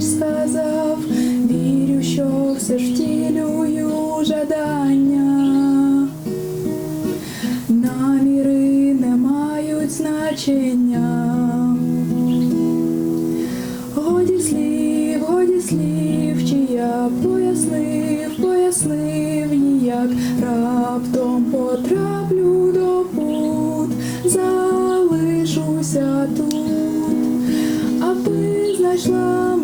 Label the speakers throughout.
Speaker 1: сказав, вірю, що все ж втілюю жадання. Наміри не мають значення. Годі слів, годі слів, чи я пояснив, пояснив ніяк, раптом потраплю до пут, залишуся тут, аби знайшла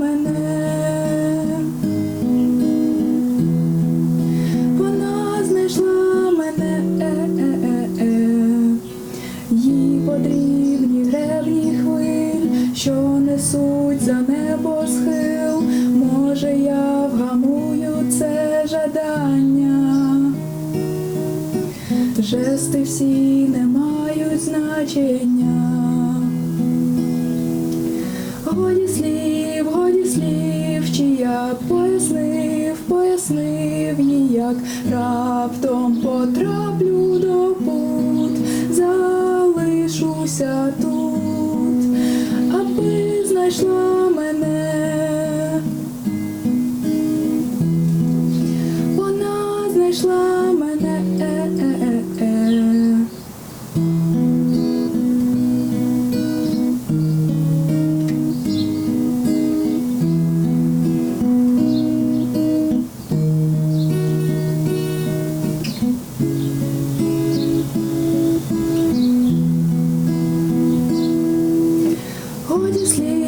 Speaker 1: що несуть за небо схил. Може, я вгамую це жадання. Жести всі не мають значення. Годі слів, годі слів, чи я пояснив, пояснив ніяк, раптом потраплю до пут, залишуся тут, знайшла мене. Вона знайшла мене. Е-е-е-е. Годі слів,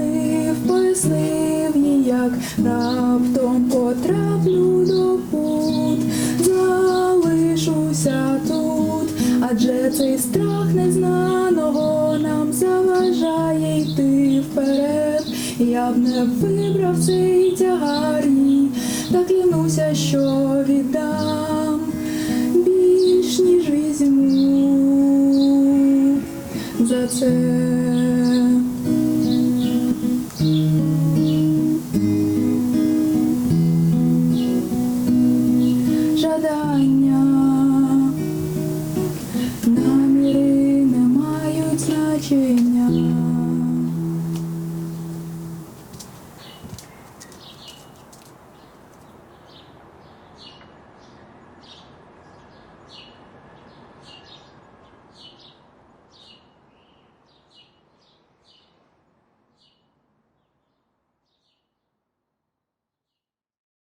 Speaker 1: пояснив, пояснив ніяк, раптом потраплю до пут, залишуся тут, адже цей страх незнаного нам заважає йти вперед. Я б не вибрав цей тягарні, та клянуся, що віддам більш ніж візьму за це. 去年。